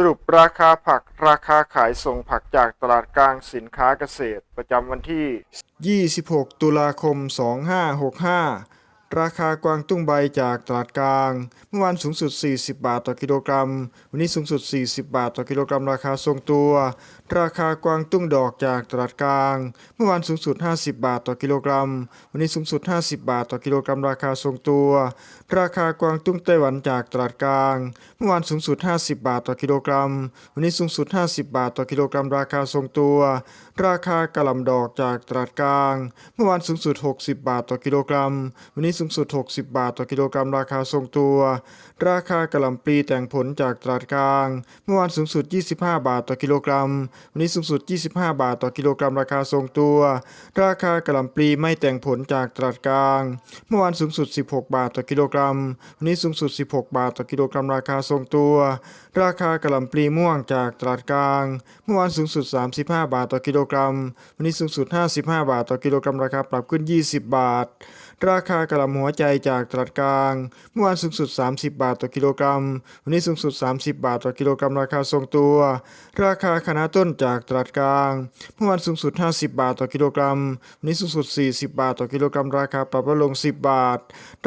สรุปราคาผักราคาขายส่งผักจากตลาดกลางสินค้าเกษตร ประจำวันที่ 26 ตุลาคม 2565 ราคากวางตุ้งใบจากตลาดกลาง เมื่อวานสูงสุด 40 บาทต่อกิโลกรัม วันนี้สูงสุด 40 บาทต่อกิโลกรัมราคาทรงตัว ราคากวางตุ้งดอกจากตลาดกลาง เมื่อวานสูงสุด 50 บาทต่อกิโลกรัม วันนี้สูงสุด 50 บาทต่อกิโลกรัม ราคาทรงตัว ราคากวางตุ้งไต้หวันจากตลาดกลาง เมื่อวานสูงสุด 50 บาทต่อกิโลกรัม วันนี้สูงสุด 50 บาทต่อกิโลกรัม ราคาทรงตัว ราคากระหล่ำดอกจากตลาดกลาง เมื่อวานสูงสุด 60 บาทต่อกิโลกรัม วันนี้สูงสุด 60 บาทต่อกิโลกรัม ราคาทรงตัว ราคากระหล่ำปลีแต่งผลจากตลาดกลาง เมื่อวานสูงสุด 25 บาทต่อกิโลกรัมวันนี้สูงสุด 25 บาทต่อกิโลกรัมราคาทรงตัว ราคากระหล่ำปลีไม่แต่งผลจากตลาดกลาง เมื่อวานสูงสุด 16 บาทต่อกิโลกรัม วันนี้สูงสุด 16 บาทต่อกิโลกรัมราคาทรงตัว ราคากระหล่ำปลีม่วงจากตลาดกลาง เมื่อวานสูงสุด 35 บาทต่อกิโลกรัม วันนี้สูงสุด 55 บาทต่อกิโลกรัมราคาปรับขึ้น 20 บาท ราคากระหล่ำหัวใจจากตลาดกลาง เมื่อวานสูงสุด 30 บาทต่อกิโลกรัม วันนี้สูงสุด 30 บาทต่อกิโลกรัมราคาทรงตัว ราคาคณะต้นจากตลาดกลาง เมื่อวานสูงสุด 50 บาทต่อกิโลกรัม วันนี้สูงสุด 40 บาทต่อกิโลกรัมราคาปรับลดลง 10 บาท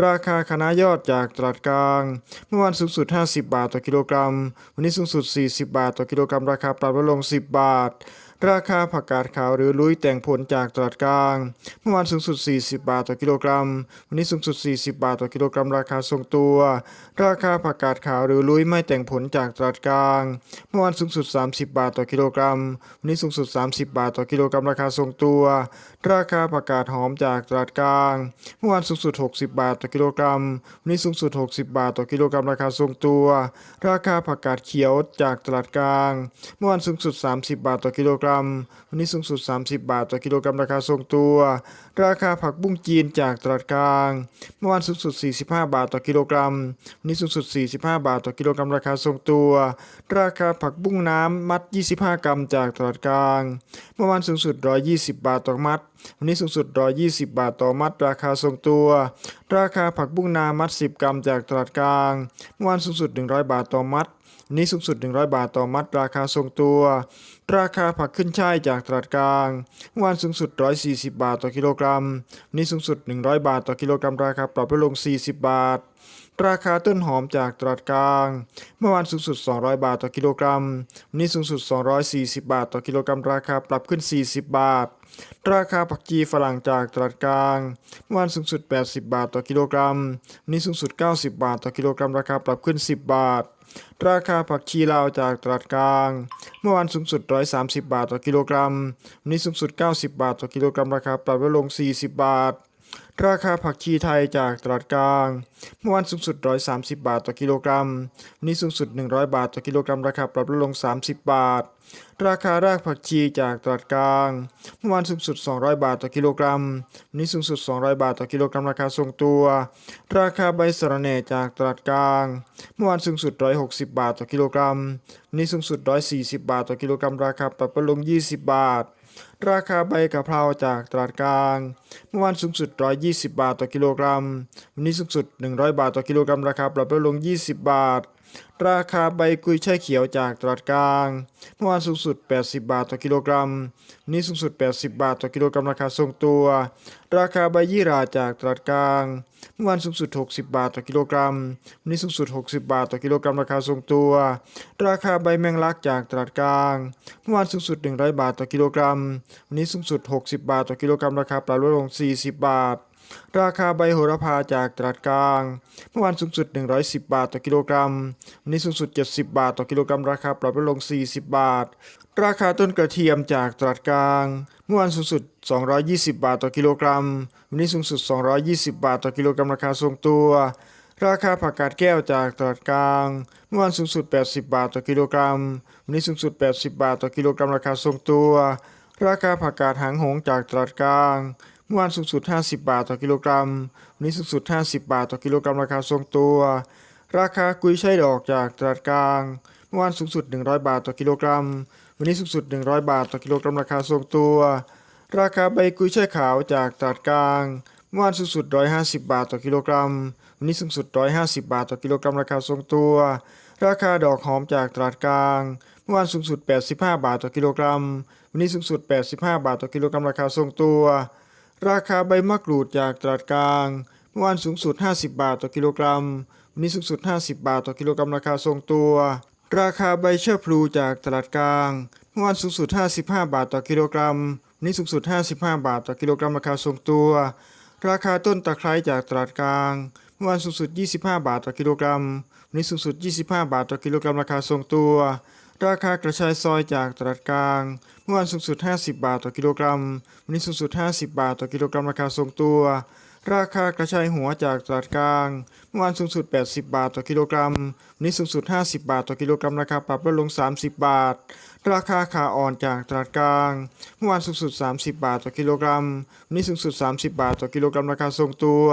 ราคาคณะยอดจากตลาดกลาง เมื่อวานสูงสุด 50 บาทต่อกิโลกรัม วันนี้สูงสุด 40 บาทต่อกิโลกรัมราคาปรับลดลง 10 บาท ราคาผักกาดขาวหรือลุยแต่งผลจากตลาดกลาง เมื่อวานสูงสุด 40 บาทต่อกิโลกรัม วันนี้สูงสุด 40 บาทต่อกิโลกรัม ราคาทรงตัว ราคาผักกาดขาวหรือลุยไม่แต่งผลจากตลาดกลาง เมื่อวานสูงสุด 30 บาทต่อกิโลกรัม วันนี้สูงสุด 30 บาทต่อกิโลกรัม ราคาทรงตัว ราคาผักกาดหอมจากตลาดกลาง เมื่อวานสูงสุด 60 บาทต่อกิโลกรัม วันนี้สูงสุด 60 บาทต่อกิโลกรัม ราคาทรงตัว ราคาผักกาดเขียวจากตลาดกลาง เมื่อวานสูงสุด 30 บาทต่อกิโลกรัมวันนี้สูงสุด 30 บาทต่อกิโลกรัมราคาทรงตัว ราคาผักบุ้งจีนจากตลาดกลาง เมื่อวานสูงสุด 45 บาทต่อกิโลกรัม วันนี้สูงสุด 45 บาทต่อกิโลกรัมราคาทรงตัว ราคาผักบุ้งน้ำมัด 25 กรัมจากตลาดกลาง เมื่อวานสูงสุด 120 บาทต่อมัด วันนี้สูงสุด 120 บาทต่อมัดราคาทรงตัว ราคาผักบุ้งนามัด 10 กรัมจากตลาดกลางเมื่อวานสูงสุด 100 บาทต่อมัดวันนี้สูงสุด 100 บาทต่อมัดราคาทรงตัว ราคาผักขึ้นช่ายจากตลาดกลางเมื่อวานสูงสุด 140 บาทต่อกิโลกรัมวันนี้สูงสุด 100 บาทต่อกิโลกรัมราคาปรับลดลง 40 บาทราคาต้นหอมจากตลาดกลาง เมื่อวานสูงสุด 200 บาทต่อกิโลกรัมวันนี้สูงสุด 240 บาทต่อกิโลกรัมราคาปรับขึ้น 40 บาท ราคาผักชีฝรั่งจากตลาดกลางเมื่อวานสูงสุด 80 บาทต่อกิโลกรัมวันนี้สูงสุด 90 บาทต่อกิโลกรัม ราคาปรับขึ้น 10 บาท ราคาผักชีลาวจากตลาดกลาง เมื่อวานสูงสุด 130 บาทต่อกิโลกรัมวันนี้สูงสุด 90 บาทต่อกิโลกรัม ราคาปรับลดลง 40 บาท ราคาผักชีไทยจากตลาดกลาง เมื่อวานสูงสุด 130 บาทต่อกิโลกรัม วันนี้สูงสุด 100 บาทต่อกิโลกรัม ราคาปรับลดลง 30 บาท ราคารากผักชีจากตลาดกลาง เมื่อวานสูงสุด 200 บาทต่อกิโลกรัม วันนี้สูงสุด 200 บาทต่อกิโลกรัม ราคาทรงตัว ราคาใบสะระแหน่จากตลาดกลาง เมื่อวานสูงสุด 160 บาทต่อกิโลกรัม วันนี้สูงสุด 140 บาทต่อกิโลกรัม ราคาปรับลดลง 20 บาท ราคาใบกะเพราจากตลาดกลาง เมื่อวานสูงสุด 120 บาทต่อกิโลกรัม วันนี้สูงสุด 100 บาทต่อกิโลกรัม ราคาปรับลดลง 20 บาท ราคาใบกุยช่ายเขียวจากตลาดกลางเมื่อวานสูงสุด 80 บาทต่อกิโลกรัมวันนี้สูงสุด 80 บาทต่อกิโลกรัมราคาทรงตัว ราคาใบยี่ราจากตลาดกลางเมื่อวานสูงสุด 60 บาทต่อกิโลกรัมวันนี้สูงสุด 60 บาทต่อกิโลกรัมราคาทรงตัว ราคาใบแมงลักจากตลาดกลางเมื่อวานสูงสุด 100 บาทต่อกิโลกรัมวันนี้สูงสุด 60 บาทต่อกิโลกรัมราคาปรับลดลง 40 บาท ราคาใบโหระพาจากตลาดกลาง เมื่อวานสูงสุด 110 บาทต่อกิโลกรัม วันนี้สูงสุด 70 บาทต่อกิโลกรัม ราคาปรับลดลง 40 บาท ราคาต้นกระเทียมจากตลาดกลาง เมื่อวานสูงสุด 220 บาทต่อกิโลกรัม วันนี้สูงสุด 220 บาทต่อกิโลกรัม ราคาทรงตัว ราคาผักกาดแก้วจากตลาดกลาง เมื่อวานสูงสุด 80 บาทต่อกิโลกรัม วันนี้สูงสุด 80 บาทต่อกิโลกรัม ราคาทรงตัว ราคาผักกาดหางหงจากตลาดกลาง มื่อวานสูงสุด 50 บาทต่อกิโลกรัม วันนี้สูงสุด 50 บาทต่อกิโลกรัมราคาทรงตัว ราคากุยช่ายดอกจากตลาดกลาง เมื่อวานสูงสุด 100 บาทต่อกิโลกรัม วันนี้สูงสุด 100 บาทต่อกิโลกรัมราคาทรงตัว ราคาใบกุยช่ายขาวจากตลาดกลาง เมื่อวานสูงสุด 150 บาทต่อกิโลกรัม วันนี้สูงสุด 150 บาทต่อกิโลกรัมราคาทรงตัว ราคาดอกหอมจากตลาดกลาง เมื่อวานสูงสุด 85 บาทต่อกิโลกรัม วันนี้สูงสุด 85 บาทต่อกิโลกรัมราคาทรงตัว ราคาใบมะกรูดจากตลาดกลาง เมื่อวานสูงสุด 50 บาทต่อกิโลกรัม วันนี้สูงสุด 50 บาทต่อกิโลกรัมราคาทรงตัว ราคาใบเชื่อพลูจากตลาดกลาง เมื่อวานสูงสุด 55 บาทต่อกิโลกรัม วันนี้สูงสุด 55 บาทต่อกิโลกรัมราคาทรงตัว ราคาต้นตะไคร้จากตลาดกลาง เมื่อวานสูงสุด 25 บาทต่อกิโลกรัม วันนี้สูงสุด 25 บาทต่อกิโลกรัมราคาทรงตัว ราคากระชายซอยจากตลาดกลาง เมื่อวานสูงสุด 50 บาทต่อกิโลกรัม วันนี้สูงสุด 50 บาทต่อกิโลกรัมราคาทรงตัว ราคากระชายหัวจากตลาดกลาง เมื่อวานสูงสุด 80 บาทต่อกิโลกรัม วันนี้สูงสุด 50 บาทต่อกิโลกรัมราคาปรับลดลง 30 บาท ราคาขาอ่อนจากตลาดกลาง เมื่อวานสูงสุด 30 บาทต่อกิโลกรัม วันนี้สูงสุด 30 บาทต่อกิโลกรัมราคาทรงตัว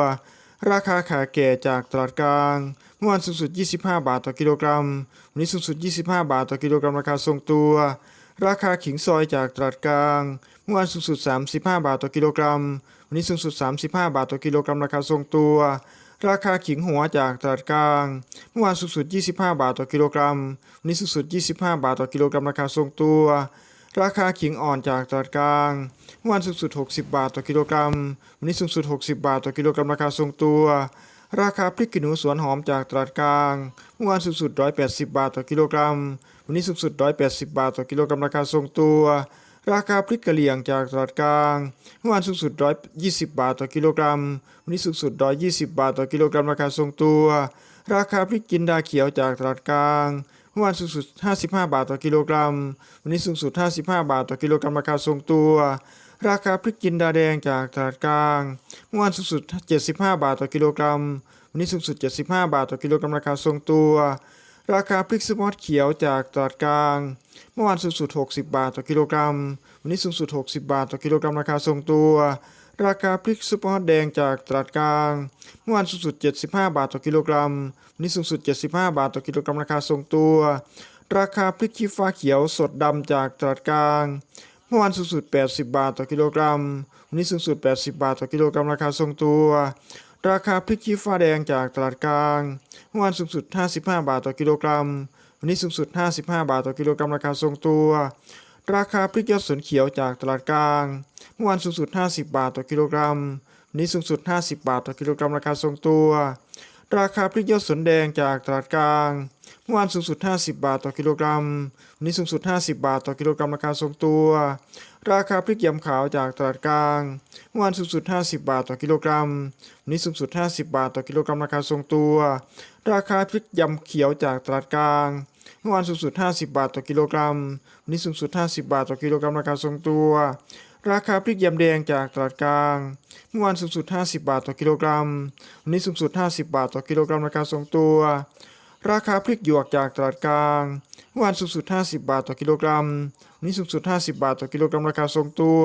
ราคาขาแก่จากตลาดกลาง เมื่อวานสูงสุด 25 บาทต่อกิโลกรัม วันนี้สูงสุด 25 บาทต่อกิโลกรัมราคาทรงตัว ราคาขิงซอยจากตลาดกลาง เมื่อวานสูงสุด 35 บาทต่อกิโลกรัม วันนี้สูงสุด 35 บาทต่อกิโลกรัมราคาทรงตัว ราคาขิงหัวจากตลาดกลาง เมื่อวานสูงสุด 25 บาทต่อกิโลกรัม วันนี้สูงสุด 25 บาทต่อกิโลกรัมราคาทรงตัวราคาขิงอ่อนจากตลาดกลางเมื่อวานสูงสุด 60 บาทต่อกิโลกรัม วันนี้สูงสุด 60 บาทต่อกิโลกรัมราคาทรงตัว ราคาพริกขี้หนูสวนหอมจากตลาดกลางเมื่อวานสูงสุด 180 บาทต่อกิโลกรัม วันนี้สูงสุด 180 บาทต่อกิโลกรัมราคาทรงตัว ราคาพริกกะเหรี่ยงจากตลาดกลางเมื่อวานสูงสุด 120 บาทต่อกิโลกรัม วันนี้สูงสุด 120 บาทต่อกิโลกรัมราคาทรงตัว ราคาพริกจินดาเขียวจากตลาดกลางเมื่อวานสูงสุด 55 บาทต่อกิโลกรัม วันนี้สูงสุด 55 บาทต่อกิโลกรัมราคาทรงตัว ราคาพริกจินดาแดงจากตลาดกลาง เมื่อวานสูงสุด 75 บาทต่อกิโลกรัม วันนี้สูงสุด 75 บาทต่อกิโลกรัมราคาทรงตัว ราคาพริกสมอตเขียวจากตลาดกลาง เมื่อวานสูงสุด 60 บาทต่อกิโลกรัม วันนี้สูงสุด 60 บาทต่อกิโลกรัมราคาทรงตัว ราคาพริกซุปอร์แดงจากตลาดกลาง เมื่อวานสูงสุด 75 บาทต่อกิโลกรัม วันนี้สูงสุด 75 บาทต่อกิโลกรัมราคาทรงตัวราคาพริกขี้ฟ้าเขียวสดดำจากตลาดกลาง เมื่อวานสูงสุด 80 บาทต่อกิโลกรัม วันนี้สูงสุด 80 บาทต่อกิโลกรัมราคาทรงตัว ราคาพริกขี้ฟ้าแดงจากตลาดกลาง เมื่อวานสูงสุด 55 บาทต่อกิโลกรัม วันนี้สูงสุด 55 บาทต่อกิโลกรัมราคาทรงตัว ราคาพริกยอดสวนเขียวจากตลาดกลาง เมื่อวานสูงสุด 50 บาทต่อกิโลกรัม วันนี้สูงสุด 50 บาทต่อกิโลกรัมราคาทรงตัว ราคาพริกยอดสวนแดงจากตลาดกลาง เมื่อวานสูงสุด 50 บาทต่อกิโลกรัม วันนี้สูงสุด 50 บาทต่อกิโลกรัมราคาทรงตัว ราคาพริกยำขาวจากตลาดกลาง เมื่อวานสูงสุด 50 บาทต่อกิโลกรัม วันนี้สูงสุด 50 บาทต่อกิโลกรัมราคาทรงตัว ราคาพริกยำเขียวจากตลาดกลางเมื่อวานสูงสุด 50 บาทต่อกิโลกรัม วันนี้สูงสุด 50 บาทต่อกิโลกรัมราคาทรงตัว ราคาพริกยำแดงจากตลาดกลาง เมื่อวานสูงสุด 50 บาทต่อกิโลกรัม วันนี้สูงสุด 50 บาทต่อกิโลกรัมราคาทรงตัว ราคาพริกหยวกจากตลาดกลาง เมื่อวานสูงสุด 50 บาทต่อกิโลกรัม วันนี้สูงสุด 50 บาทต่อกิโลกรัมราคาทรงตัว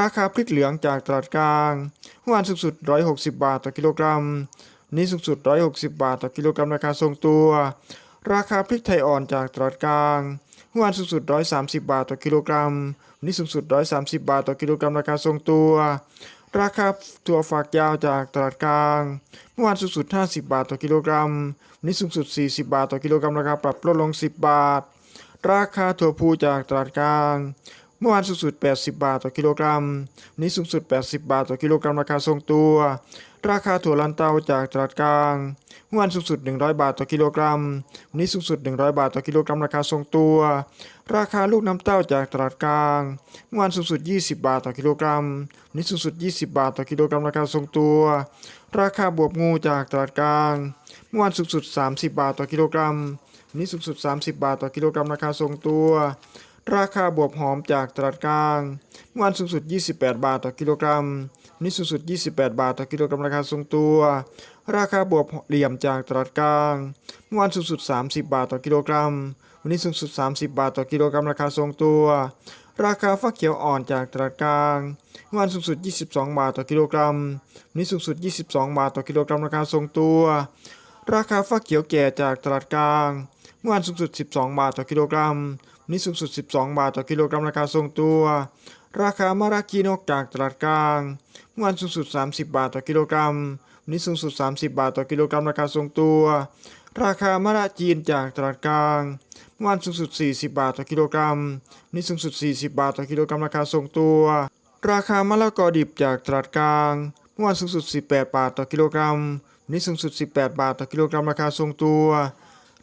ราคาพริกเหลืองจากตลาดกลาง เมื่อวานสูงสุด 160 บาทต่อกิโลกรัม วันนี้สูงสุด 160 บาทต่อกิโลกรัมราคาทรงตัว ราคาพริกไทยอ่อนจากตลาดกลาง เมื่อวานสูงสุด 130 บาทต่อกิโลกรัม วันนี้สูงสุด 130 บาทต่อกิโลกรัมราคาทรงตัว ราคาถั่วฝักยาวจากตลาดกลาง เมื่อวานสูงสุด 50 บาทต่อกิโลกรัมวันนี้สูงสุด 40 บาทต่อกิโลกรัมราคาปรับลดลง 10 บาท ราคาถั่วพูจากตลาดกลางเมื่อวานสูงสุด 80 บาทต่อกิโลกรัมวันนี้สูงสุด 80 บาทต่อกิโลกรัมราคาทรงตัว ราคาถั่วลันเตาจากตลาดกลางเมื่อวานสูงสุด 100 บาทต่อกิโลกรัม วันนี้สูงสุด 100 บาทต่อกิโลกรัมราคาทรงตัว ราคาลูกน้ำเต้าจากตลาดกลางเมื่อวานสูงสุด 20 บาทต่อกิโลกรัม วันนี้สูงสุด 20 บาทต่อกิโลกรัมราคาทรงตัว ราคาบวบงูจากตลาดกลางเมื่อวานสูงสุด 30 บาทต่อกิโลกรัม วันนี้สูงสุด 30 บาทต่อกิโลกรัมราคาทรงตัวราคาบวบหอมจากตลาดกลางเมื่อวานสูงสุด 28 บาทต่อกิโลกรัม วันนี้สูงสุด 28 บาทต่อกิโลกรัมราคาทรงตัว ราคาบวบเหลี่ยมจากตลาดกลาง เมื่อวานสูงสุด 30 บาทต่อกิโลกรัม วันนี้สูงสุด 30 บาทต่อกิโลกรัมราคาทรงตัว ราคาฟักเขียวอ่อนจากตลาดกลาง เมื่อวานสูงสุด 22 บาทต่อกิโลกรัม วันนี้สูงสุด 22 บาทต่อกิโลกรัมราคาทรงตัว ราคาฟักเขียวแก่จากตลาดกลาง เมื่อวานสูงสุด 12 บาทต่อกิโลกรัม วันนี้สูงสุด 12 บาทต่อกิโลกรัมราคาทรงตัว ราคามารากีนกจากตลาดกลาง เมื่อวานสูงสุด 30 บาทต่อกิโลกรัม วันนี้สูงสุด 30 บาทต่อกิโลกรัมราคาทรงตัว ราคามะระจีนจากตลาดกลาง เมื่อวานสูงสุด 40 บาทต่อกิโลกรัม วันนี้สูงสุด 40 บาทต่อกิโลกรัมราคาทรงตัว ราคามะละกอดิบจากตลาดกลาง เมื่อวานสูงสุด 18 บาทต่อกิโลกรัม วันนี้สูงสุด 18 บาทต่อกิโลกรัมราคาทรงตัว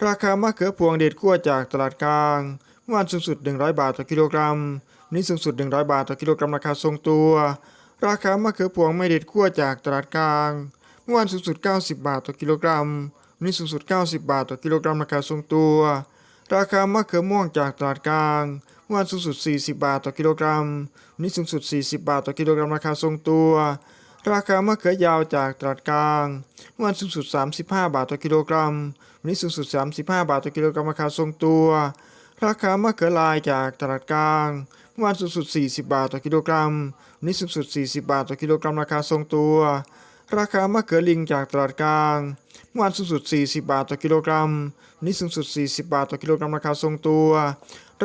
ราคามะเขือพวงเด็ดขั้วจากตลาดกลาง เมื่อวานสูงสุด 100 บาทต่อกิโลกรัม วันนี้สูงสุด 100 บาทต่อกิโลกรัมราคาทรงตัว ราคามะเขือพวงไม่เด็ดขั้วจากตลาดกลาง เมื่อวานสูงสุด 90 บาทต่อกิโลกรัมวันนี้สูงสุด 90 บาทต่อกิโลกรัมราคาทรงตัว ราคามะเขือม่วงจากตลาดกลางเมื่อวานสูงสุด 40 บาทต่อกิโลกรัมวันนี้สูงสุด 40 บาทต่อกิโลกรัมราคาทรงตัว ราคามะเขือยาวจากตลาดกลางเมื่อวานสูงสุด 35 บาทต่อกิโลกรัมวันนี้สูงสุด 35 บาทต่อกิโลกรัมราคาทรงตัว ราคามะเขือลายจากตลาดกลางเมื่อวานสูงสุด 40 บาทต่อกิโลกรัมวันนี้สูงสุด 40 บาทต่อกิโลกรัมราคาทรงตัว ราคามะเขือลิงจากตลาดกลางเมื่อวานสูงสุด 40 บาทต่อกิโลกรัมวันนี้สูงสุด 40 บาทต่อกิโลกรัมราคาทรงตัว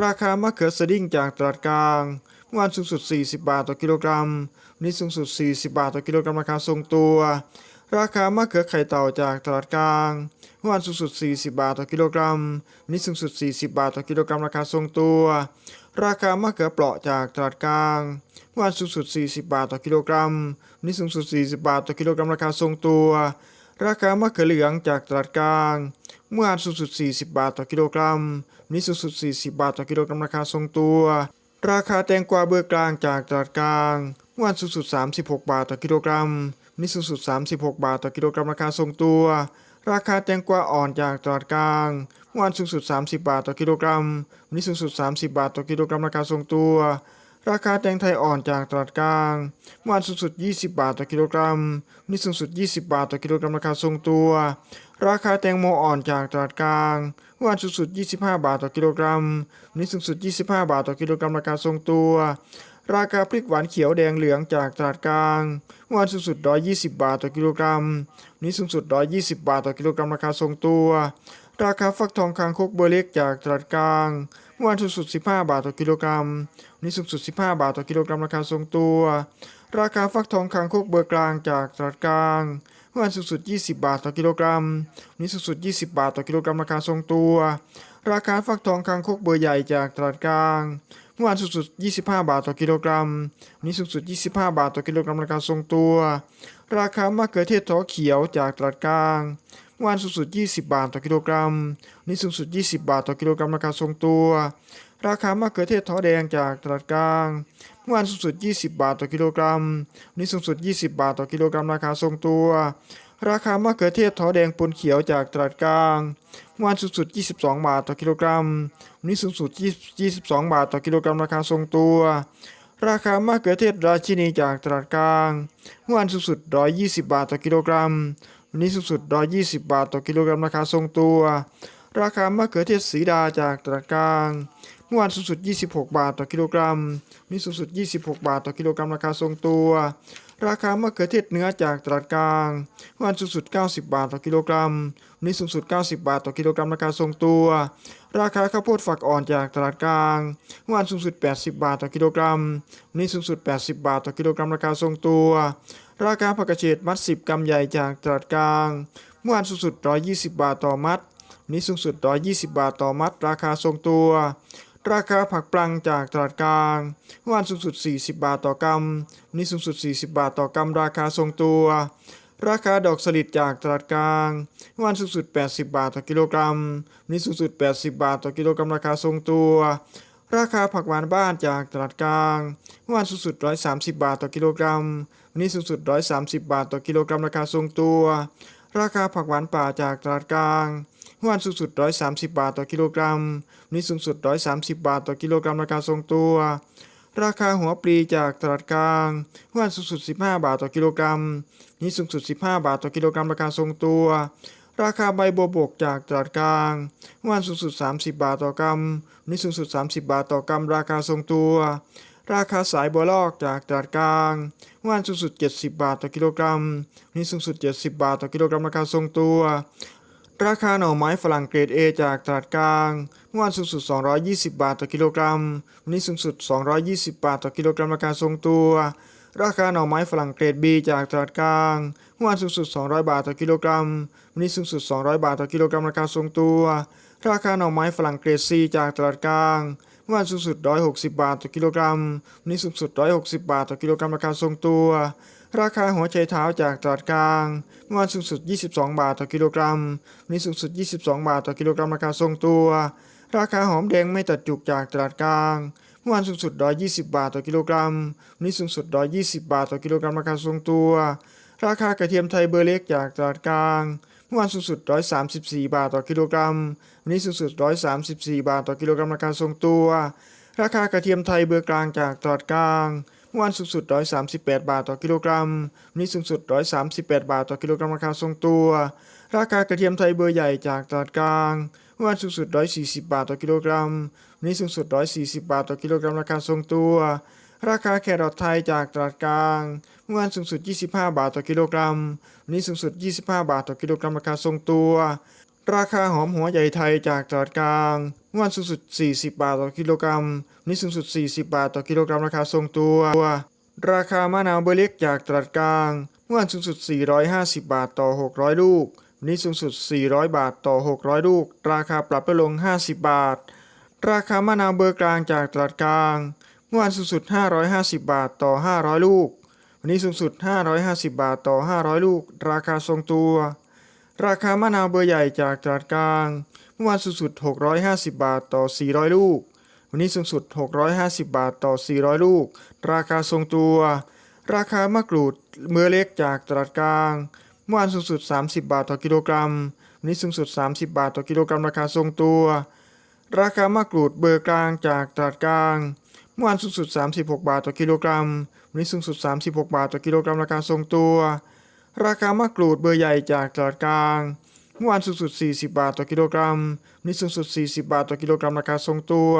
ราคามะเขือสดิ้งจากตลาดกลางเมื่อวานสูงสุด 40 บาทต่อกิโลกรัมวันนี้สูงสุด 40 บาทต่อกิโลกรัมราคาทรงตัว ราคามะเขือไข่เต่าจากตลาดกลางเมื่อวานสูงสุด 40 บาทต่อกิโลกรัมวันนี้สูงสุด 40 บาทต่อกิโลกรัมราคาทรงตัว ราคามะเขือเปราะจากตลาดกลางเมื่อวานสูงสุด 40 บาทต่อกิโลกรัมวันนี้สูงสุด 40 บาทต่อกิโลกรัมราคาทรงตัว ราคามะเขือเหลืองจากตลาดกลาง เมื่อวานสูงสุด 40 บาทต่อกิโลกรัมวันนี้สูงสุด 40 บาทต่อกิโลกรัมราคาทรงตัว ราคาแตงกวาเบอร์กลางจากตลาดกลางเมื่อวานสูงสุด 36 บาทต่อกิโลกรัม วันนี้สูงสุด 36 บาทต่อกิโลกรัมราคาทรงตัว ราคาแตงกวาอ่อนจากตลาดกลางเมื่อวานสูงสุด 30 บาทต่อกิโลกรัม วันนี้สูงสุด 30 บาทต่อกิโลกรัมราคาทรงตัว ราคาแตงไทยอ่อนจากตลาดกลางเมื่อวานสูงสุด 20 บาทต่อกิโลกรัม วันนี้สูงสุด 20 บาทต่อกิโลกรัมราคาทรงตัว ราคาแตงโมอ่อนจากตลาดกลางเมื่อวานสูงสุด 25 บาทต่อกิโลกรัม วันนี้สูงสุด 25 บาทต่อกิโลกรัมราคาทรงตัว ราคาพริกหวานเขียวแดงเหลืองจากตลาดกลางเมื่อวานสูงสุด 120 บาทต่อกิโลกรัม นี้สูงสุด 120 บาทต่อกิโลกรัมราคาทรงตัว ราคาฟักทองคางคกเบอร์เล็กจากตลาดกลางเมื่อวานสูงสุด 15 บาทต่อกิโลกรัม นี้สูงสุด 15 บาทต่อกิโลกรัมราคาทรงตัว ราคาฟักทองคางคกเบอร์กลางจากตลาดกลางเมื่อวานสูงสุด 20 บาทต่อกิโลกรัมนนี้สูงสุด 20 บาทต่อกิโลกรัมราคาทรงตัว ราคาฟักทองคางคกเบอร์ใหญ่จากตลาดกลาง เมื่อวานสูงสุด 25 บาทต่อกิโลกรัม วันนี้สูงสุด 25 บาทต่อกิโลกรัมราคาทรงตัว ราคามะเขือเทศท้อเขียวจากตลาดกลางเมื่อวานสูงสุด 20 บาทต่อกิโลกรัม วันนี้สูงสุด 20 บาทต่อกิโลกรัมราคาทรงตัว ราคามะเขือเทศท้อแดงจากตลาดกลาง เมื่อวานสูงสุด 20 บาทต่อกิโลกรัม วันนี้สูงสุด 20 บาทต่อกิโลกรัมราคาทรงตัว ราคามะเขือเทศท้อแดงปนเขียวจากตลาดกลาง เมื่อวานสูงสุด 22 บาทต่อกิโลกรัม วันนี้สูงสุด 22 บาทต่อกิโลกรัมราคาทรงตัว ราคามะเขือเทศราชินีจากตลาดกลาง เมื่อวานสูงสุด 120 บาทต่อกิโลกรัม วันนี้สูงสุด 120 บาทต่อกิโลกรัมราคาทรงตัว ราคามะเขือเทศสีดาจากตลาดกลาง เมื่อวานสูงสุด 26 บาทต่อกิโลกรัม วันนี้สูงสุด 26 บาทต่อกิโลกรัมราคาทรงตัว ราคามะเขือเทศเนื้อจากตลาดกลางเมื่อวานสูงสุด 90 บาทต่อกิโลกรัมวันนี้สูงสุด 90 บาทต่อกิโลกรัมราคาทรงตัว ราคาข้าวโพดฝักอ่อนจากตลาดกลางเมื่อวานสูงสุด 80 บาทต่อกิโลกรัมวันนี้สูงสุด 80 บาทต่อกิโลกรัมราคาทรงตัว ราคาผักกระเฉดมัด 10 กรัมใหญ่จากตลาดกลางเมื่อวานสูงสุด 120 บาทต่อมัดวันนี้สูงสุด 120 บาทต่อมัด ราคาทรงตัว ราคาผักปลังจากตลาดกลางเมื่อวานสูงสุด 40 บาทต่อกรัมวันนี้สูงสุด 40 บาทต่อกรัม ราคาทรงตัว ราคาดอกสลิดจากตลาดกลางเมื่อวานสูงสุด 80 บาทต่อกิโลกรัมวันนี้สูงสุด 80 บาทต่อกิโลกรัม ราคาทรงตัว ราคาผักหวานบ้านจากตลาดกลางเมื่อวานสูงสุด 130 บาทต่อกิโลกรัมวันนี้สูงสุด 130 บาทต่อกิโลกรัม ราคาทรงตัว ราคาผักหวานป่าจากตลาดกลาง เมื่อวานสูงสุด 130 บาทต่อกิโลกรัม วันนี้สูงสุด 130 บาทต่อกิโลกรัมราคาทรงตัว ราคาหัวปลีจากตลาดกลางเมื่อวานสูงสุด 15 บาทต่อกิโลกรัมนนี้สูงสุด 15 บาทต่อกิโลกรัมราคาทรงตัว ราคาใบบัวบกจากตลาดกลางเมื่อวานสูงสุด 30 บาทต่อกรัมวันนี้สูงสุด 30 บาทต่อกรัมราคาทรงตัว ราคาสายบัวลอกจากตลาดกลางเมื่อวานสูงสุด 70 บาทต่อกิโลกรัมวันนี้สูงสุด 70 บาทต่อกิโลกรัมราคาทรงตัว ราคาหน่อไม้ฝรั่งเกรด A จากตลาดกลางเมื่อวานสูงสุด 220 บาทต่อกิโลกรัม วันนี้สูงสุด 220 บาทต่อกิโลกรัมราคาทรงตัว ราคาหน่อไม้ฝรั่งเกรด B จากตลาดกลางเมื่อวานสูงสุด 200 บาทต่อกิโลกรัม วันนี้สูงสุด 200 บาทต่อกิโลกรัมราคาทรงตัว ราคาหน่อไม้ฝรั่งเกรด C จากตลาดกลางเมื่อวานสูงสุด 160 บาทต่อกิโลกรัม วันนี้สูงสุด 160 บาทต่อกิโลกรัมราคาทรงตัว ราคาหัวไชเท้าจากตลาดกลางเมื่อวานสูงสุด 22 บาทต่อกิโลกรัมวันนี้สูงสุด 22 บาทต่อกิโลกรัมราคาทรงตัว ราคาหอมแดงไม่ตัดจุกจากตลาดกลางเมื่อวานสูงสุด 120 บาทต่อกิโลกรัมวันนี้สูงสุด 120 บาทต่อกิโลกรัมราคาทรงตัว ราคากระเทียมไทยเบอร์เล็กจากตลาดกลางเมื่อวานสูงสุด 134 บาทต่อกิโลกรัมวันนี้สูงสุด 134 บาทต่อกิโลกรัมราคาทรงตัว ราคากระเทียมไทยเบอร์กลางจากตลาดกลาง เมื่อวานสูงสุด 138 บาทต่อกิโลกรัมวันนี้สูงสุด 138 บาทต่อกิโลกรัมราคาทรงตัว ราคากระเทียมไทยเบอร์ใหญ่จากตลาดกลางเมื่อวานสูงสุด 140 บาทต่อกิโลกรัมวันนี้สูงสุด 140 บาทต่อกิโลกรัมราคาทรงตัว ราคาแครอทไทยจากตลาดกลางเมื่อวานสูงสุด 25 บาทต่อกิโลกรัมวันนี้สูงสุด 25 บาทต่อกิโลกรัมราคาทรงตัว ราคาหอมหัวใหญ่ไทยจากตลาดกลางเมื่อวานสูงสุด 40 บาทต่อกิโลกรัมวันนี้สูงสุด 40 บาทต่อกิโลกรัมราคาทรงตัว ราคามะนาวเบอร์เล็กจากตลาดกลางเมื่อวานสูงสุด 450 บาทต่อ 600 ลูกวันนี้สูงสุด 400 บาทต่อ 600 ลูก ราคาปรับลดลง 50 บาท ราคามะนาวเบอร์กลางจากตลาดกลางเมื่อวานสูงสุด 550 บาทต่อ 500 ลูก วันนี้สูงสุด 550 บาทต่อ 500 ลูก ราคาทรงตัว ราคามะนาวเบอร์ใหญ่จากตลาดกลางเมื่อวานสูงสุด 650 บาทต่อ 400 ลูก วันนี้สูงสุด 650 บาทต่อ 400 ลูก ราคาทรงตัว ราคามะกรูดเมื่อเล็กจากตลาดกลางเมื่อวานสูงสุด 30 บาทต่อกิโลกรัม วันนี้สูงสุด 30 บาทต่อกิโลกรัมราคาทรงตัว ราคามะกรูดเบอร์กลางจากตลาดกลาง เมื่อวานสูงสุด 36 บาทต่อกิโลกรัม วันนี้สูงสุด 36 บาทต่อกิโลกรัมราคาทรงตัว ราคามะกรูดเบอร์ใหญ่จากตลาดกลาง เมื่อวานสูงสุด 40 บาทต่อกิโลกรัมวันนี้สูงสุด 40 บาทต่อกิโลกรัมราคาทรงตัว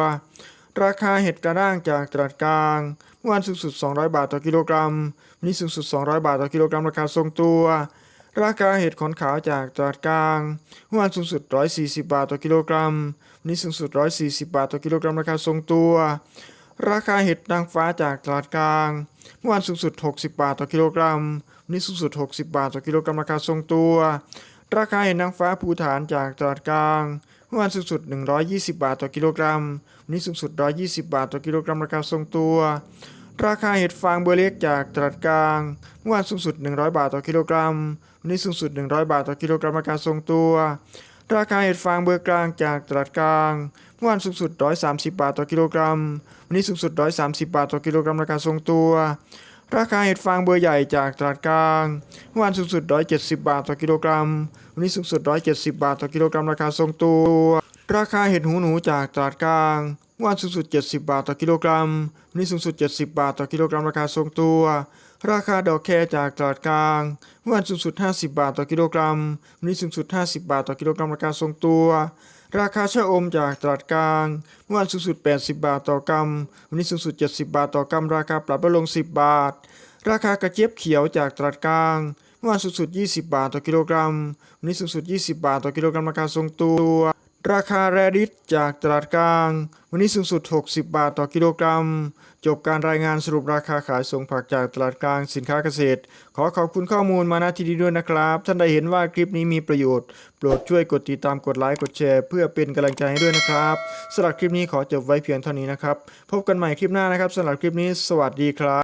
ราคาเห็ดกระด้างจากตลาดกลาง เมื่อวานสูงสุด 200 บาทต่อกิโลกรัมวันนี้สูงสุด 200 บาทต่อกิโลกรัมราคาทรงตัว ราคาเห็ดขอนขาวจากตลาดกลาง เมื่อวานสูงสุด 140 บาทต่อกิโลกรัมวันนี้สูงสุด 140 บาทต่อกิโลกรัมราคาทรงตัว ราคาเห็ดนางฟ้าจากตลาดกลาง เมื่อวานสูงสุด 60 บาทต่อกิโลกรัม นนี้สูงสุด 60 บาทต่อกิโลกรัมราคาทรงตัว ราคาเห็ดนางฟ้าภูฐานจากตลาดกลางเมื่อวานสูงสุด 120 บาทต่อกิโลกรัมวันนี้สูงสุด 120 บาทต่อกิโลกรัมราคาทรงตัว ราคาเห็ดฟางเบอร์เล็กจากตลาดกลางเมื่อวานสูงสุด 100 บาทต่อกิโลกรัมวันนี้สูงสุด 100 บาทต่อกิโลกรัมราคาทรงตัวราคาเห็ดฟางเบอร์กลางจากตลาดกลาง เมื่อวานสูงสุด 130 บาทต่อกิโลกรัม วันนี้สูงสุด 130 บาทต่อกิโลกรัมราคาทรงตัว ราคาเห็ดฟางเบอร์ใหญ่จากตลาดกลางเมื่อวานสูงสุด 170 บาทต่อกิโลกรัม วันนี้สูงสุด 170 บาทต่อกิโลกรัม ราคาทรงตัว ราคาเห็ดหูหนูจากตลาดกลางเมื่อวานสูงสุด 70 บาทต่อกิโลกรัม วันนี้สูงสุด 70 บาทต่อกิโลกรัม ราคาทรงตัว ราคาดอกแครจากตลาดกลางเมื่อวานสูงสุด 50 บาทต่อกิโลกรัม วันนี้สูงสุด 50 บาทต่อกิโลกรัม ราคาทรงตัว ราคาชะอมจากตลาดกลางเมื่อวานสูงสุด 80 บาทต่อกรัม วันนี้สูงสุด 70 บาทต่อกรัม ราคาปรับลดลง 10 บาท ราคากระเจี๊ยบเขียวจากตลาดกลางเมื่อวานสูงสุด 20 บาทต่อกิโลกรัม วันนี้สูงสุด 20 บาทต่อกิโลกรัม ราคาทรงตัว ราคาแรดิสจากตลาดกลาง วันนี้สูงสุด 60 บาทต่อกิโลกรัม จบการรายงานสรุปราคาขายส่งผักจากตลาดกลางสินค้าเกษตร ขอขอบคุณข้อมูลมาณที่นี้ด้วยนะครับ ท่านใดเห็นว่าคลิปนี้มีประโยชน์ โปรดช่วยกดติดตามกดไลค์กดแชร์ เพื่อเป็นกำลังใจให้ด้วยนะครับสำหรับคลิปนี้ขอจบไว้เพียงเท่านี้นะครับ พบกันใหม่คลิปหน้านะครับสำหรับคลิปนี้ สวัสดีครับ